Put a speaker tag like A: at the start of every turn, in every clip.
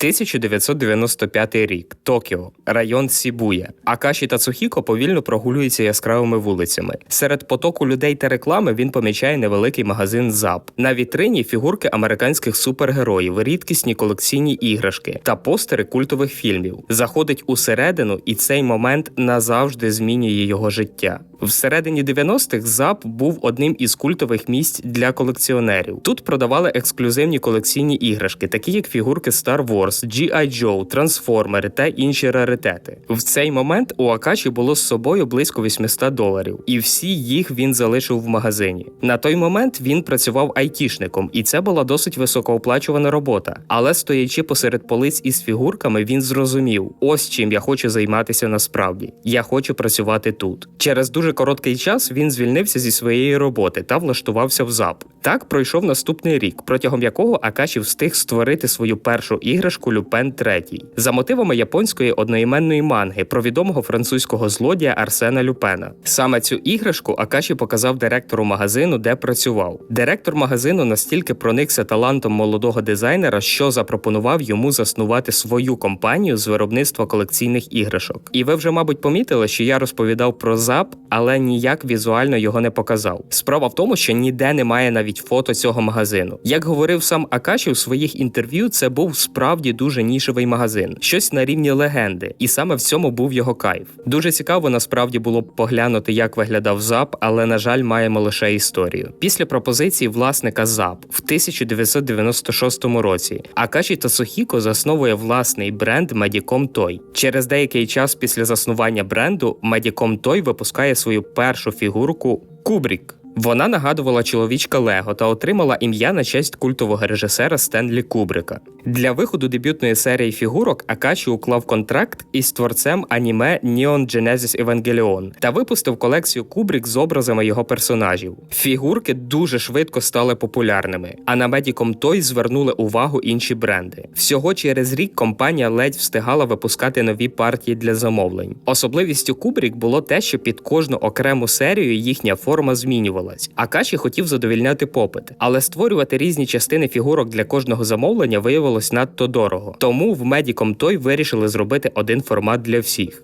A: 1995 рік. Токіо, район Сібуя. Акаші та Цухіко повільно прогулюються яскравими вулицями. Серед потоку людей та реклами він помічає невеликий магазин ЗАП. На вітрині фігурки американських супергероїв, рідкісні колекційні іграшки та постери культових фільмів. Заходить усередину, і цей момент назавжди змінює його життя. Всередині 90-х ЗАП був одним із культових місць для колекціонерів. Тут продавали ексклюзивні колекційні іграшки, такі як фігурки Star Wars, G.I. Joe, Трансформери та інші раритети. В цей момент у Акаші було з собою близько 800 доларів, і всі їх він залишив в магазині. На той момент він працював айтішником, і це була досить високооплачувана робота. Але стоячи посеред полиць із фігурками, він зрозумів: ось чим я хочу займатися насправді. Я хочу працювати тут. Через дуже короткий час він звільнився зі своєї роботи та влаштувався в ЗАП. Так пройшов наступний рік, протягом якого Акаші встиг створити свою першу іграшку Люпен III за мотивами японської одноіменної манги про відомого французького злодія Арсена Люпена. Саме цю іграшку Акаші показав директору магазину, де працював. Директор магазину настільки проникся талантом молодого дизайнера, що запропонував йому заснувати свою компанію з виробництва колекційних іграшок. І ви вже, мабуть, помітили, що я розповідав про ЗАП, але ніяк візуально його не показав. Справа в тому, що ніде немає навіть фото цього магазину. Як говорив сам Акаші у своїх інтерв'ю, це був справді дуже нішевий магазин, щось на рівні легенди, і саме в цьому був його кайф. Дуже цікаво насправді було б поглянути, як виглядав ЗАП, але на жаль, маємо лише історію. Після пропозиції власника ЗАП в 1996 році Акаші Тасухіко засновує власний бренд Medicom Toy. Через деякий час після заснування бренду Medicom Toy випускає свою першу фігурку Кубрік. Вона нагадувала чоловічка Лего та отримала ім'я на честь культового режисера Стенлі Кубрика. Для виходу дебютної серії фігурок Акаші уклав контракт із творцем аніме Neon Genesis Evangelion та випустив колекцію Кубрик з образами його персонажів. Фігурки дуже швидко стали популярними, а на Medicom Toy звернули увагу інші бренди. Всього через рік компанія ледь встигала випускати нові партії для замовлень. Особливістю Кубрік було те, що під кожну окрему серію їхня форма змінювалась. Акаші хотів задовільняти попит, але створювати різні частини фігурок для кожного замовлення виявилось надто дорого. Тому в Medicom Toy вирішили зробити один формат для всіх.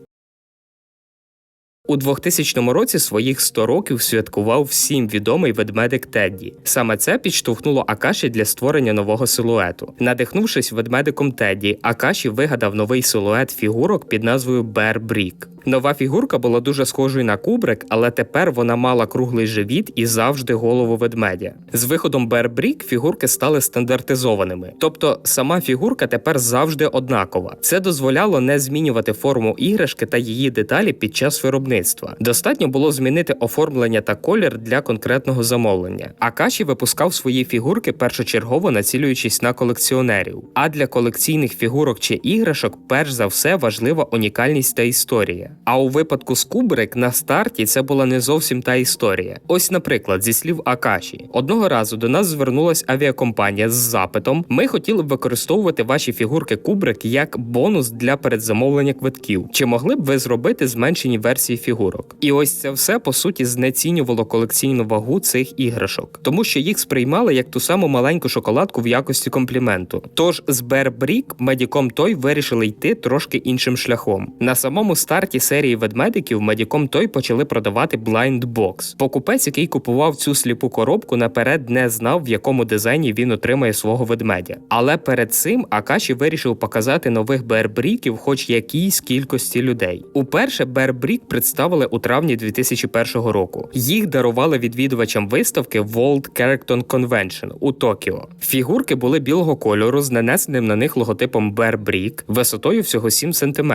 A: У 2000 році своїх 100 років святкував всім відомий ведмедик Тедді. Саме це підштовхнуло Акаші для створення нового силуету. Надихнувшись ведмедиком Тедді, Акаші вигадав новий силует фігурок під назвою Bear Brick. Нова фігурка була дуже схожою на кубрик, але тепер вона мала круглий живіт і завжди голову ведмедя. З виходом Brick фігурки стали стандартизованими, тобто сама фігурка тепер завжди однакова. Це дозволяло не змінювати форму іграшки та її деталі під час виробництва. Достатньо було змінити оформлення та колір для конкретного замовлення. Акаші випускав свої фігурки першочергово націлюючись на колекціонерів. А для колекційних фігурок чи іграшок, перш за все, важлива унікальність та історія. А у випадку з Кубрик на старті це була не зовсім та історія. Ось, наприклад, зі слів Акаші, одного разу до нас звернулась авіакомпанія з запитом: ми хотіли б використовувати ваші фігурки Кубрик як бонус для передзамовлення квитків. Чи могли б ви зробити зменшені версії фігурок? І ось це все по суті знецінювало колекційну вагу цих іграшок, тому що їх сприймали як ту саму маленьку шоколадку в якості компліменту. Тож з Bear Brick Medicom Toy вирішили йти трошки іншим шляхом. На самому старті серії ведмедиків Medicom Toy почали продавати Blind Box. Покупець, який купував цю сліпу коробку, наперед не знав, в якому дизайні він отримає свого ведмедя. Але перед цим Акаші вирішив показати нових Бербріків хоч якійсь кількості людей. Уперше Бербрік представили у травні 2001 року. Їх дарували відвідувачам виставки World Character Convention у Токіо. Фігурки були білого кольору з нанесеним на них логотипом Bear Brick висотою всього 7 см.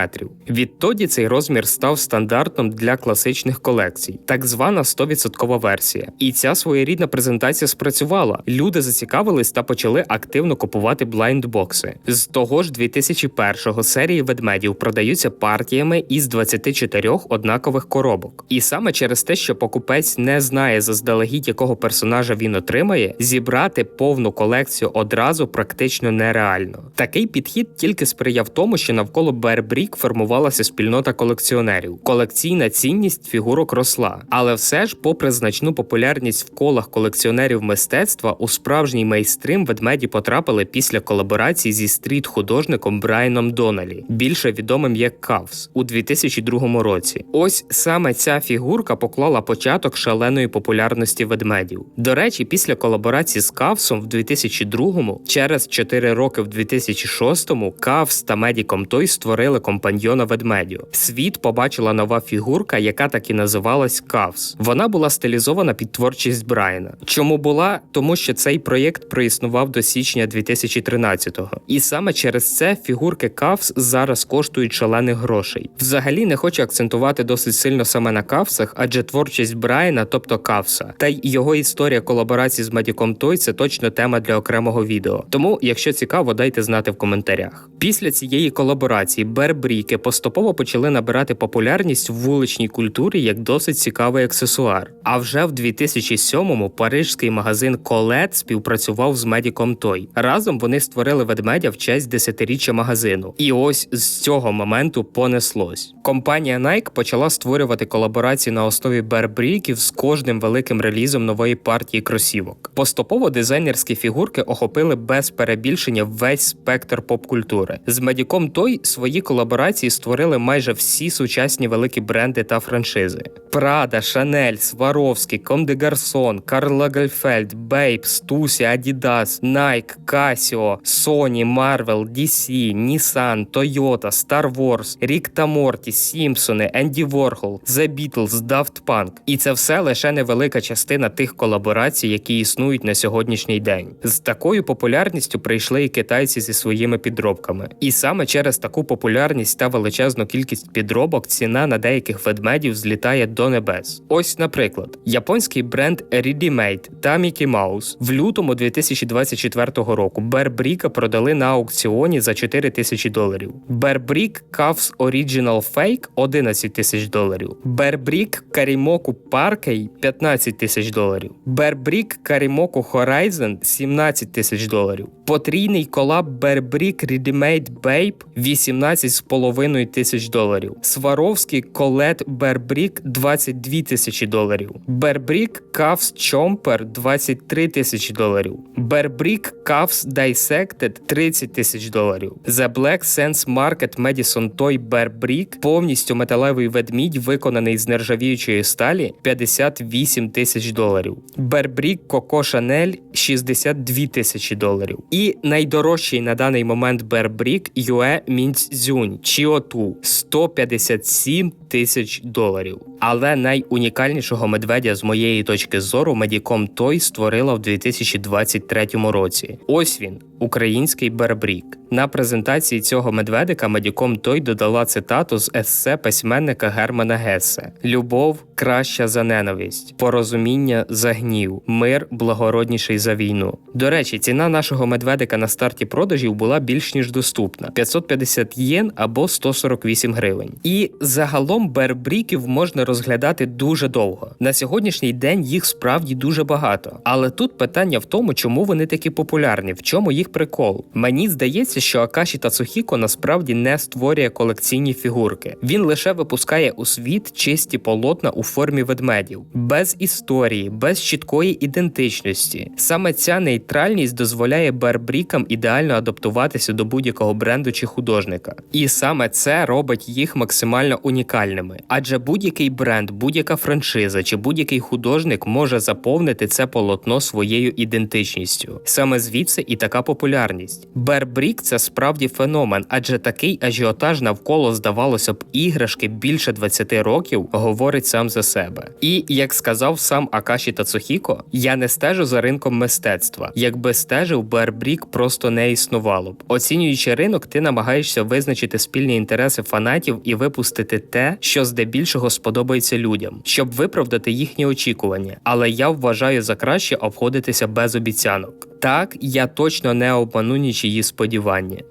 A: Відтоді цей розмір став стандартом для класичних колекцій, так звана 100% версія. І ця своєрідна презентація спрацювала. Люди зацікавились та почали активно купувати блайндбокси. З того ж 2001-го серії ведмедів продаються партіями із 24 однакових пластикових коробок. І саме через те, що покупець не знає заздалегідь, якого персонажа він отримає, зібрати повну колекцію одразу практично нереально. Такий підхід тільки сприяв тому, що навколо Brick формувалася спільнота колекціонерів. Колекційна цінність фігурок росла, але все ж, попри значну популярність в колах колекціонерів мистецтва, у справжній мейстрим ведмеді потрапили після колаборації зі стріт-художником Брайаном Доналі, більше відомим як Кавс, у 2002 році. Ось саме ця фігурка поклала початок шаленої популярності ведмедів. До речі, після колаборації з Кавсом в 2002-му, через 4 роки в 2006-му, Кавс та Медіком Той створили компаньйона ведмедю. Світ побачила нова фігурка, яка так і називалась Кавс. Вона була стилізована під творчість Брайана. Чому була? Тому що цей проєкт проіснував до січня 2013-го. І саме через це фігурки Кавс зараз коштують шалених грошей. Взагалі не хочу акцентувати досить сильно саме на кавсах, адже творчість Брайана, тобто Кавса, та й його історія колаборації з Медіком Той це точно тема для окремого відео. Тому, якщо цікаво, дайте знати в коментарях. Після цієї колаборації бербріки поступово почали набирати популярність в вуличній культурі як досить цікавий аксесуар. А вже в 2007-му парижський магазин Колет співпрацював з Медіком Той. Разом вони створили ведмедя в честь десятиріччя магазину. І ось з цього моменту понеслось. Компанія Nike почала створювати колаборації на основі бербріків з кожним великим релізом нової партії кросівок. Поступово дизайнерські фігурки охопили без перебільшення весь спектр поп-культури. З Медіком Той свої колаборації створили майже всі сучасні великі бренди та франшизи: Прада, Шанель, Сваровський, Комде Гарсон, Карл Лагерфельд, Бейб, Стусі, Adidas, Nike, Casio, Sony, Marvel, DC, Nissan, Toyota, Star Wars, Рік та Морті, Сімпсони, Енді Ворхол, The Beatles, Daft Punk. І це все лише невелика частина тих колаборацій, які існують на сьогоднішній день. З такою популярністю прийшли і китайці зі своїми підробками. І саме через таку популярність та величезну кількість підробок ціна на деяких ведмедів злітає до небес. Ось, наприклад, японський бренд Ready Made та Mickey Mouse в лютому 2024 року Бербріка продали на аукціоні за 4 тисячі доларів. Бербрік Cuffs Original Fake 11 тисяч доларів. Бербрік Карімоку Паркей 15 тисяч доларів. Бербрік Карімоку Horizon 17 тисяч доларів. Потрійний колаб Бербрік Readymade Babe 18,5 тисяч доларів. Сваровський Колет Бербрік 22 тисячі доларів. Бербрік Cuffs Chomper 23 тисячі доларів. Бербрік Cuffs Dissected 30 тисяч доларів. The Black Sense Market Madison Toy Бербрік повністю металевий ведмідь, виконаний з нержавіючої сталі 58 тисяч доларів. Бербрік Коко Шанель 62 тисячі доларів. І найдорожчий на даний момент Бербрік Юе Мінцзюнь Чіоту 157 тисяч доларів. Але найунікальнішого медведя з моєї точки зору Медіком Той створила в 2023 році. Ось він, український Бербрік. На презентації цього медведика Медіком Той додала цитату з есе письменника Германа Гессе: Любов краща за ненависть, порозуміння за гнів, мир благородніший за війну. До речі, ціна нашого медведика на старті продажів була більш ніж доступна: 550 єн або 148 гривень. І загалом бербріків можна розглядати дуже довго. На сьогоднішній день їх справді дуже багато. Але тут питання в тому, чому вони такі популярні, в чому їх прикол. Мені здається, що Акаші Тацухіко насправді не створює колекційні фігурки. Він лише випускає у світ чисті полотна у формі ведмедів, без історії, без чіткої ідентичності. Саме ця нейтральність дозволяє бербрікам ідеально адаптуватися до будь-якого бренду чи художника. І саме це робить їх максимально унікальними. Адже будь-який бренд, будь-яка франшиза чи будь-який художник може заповнити це полотно своєю ідентичністю. Саме звідси і така популярність. Бербрік це справді феномен, адже такий ажіотаж навколо здавалося б іграшки більше 20 років говорить сам за себе. І як сказав сам Акаші Тацухіко, я не стежу за ринком мистецтва. Якби стежив, Бербрік просто не існувало б. Оцінюючи ринок, ти намагаєшся визначити спільні інтереси фанатів і випустити те, що здебільшого сподобається людям, щоб виправдати їхні очікування. Але я вважаю за краще обходитися без обіцянок. Так, я точно не обману нічиї сподівання.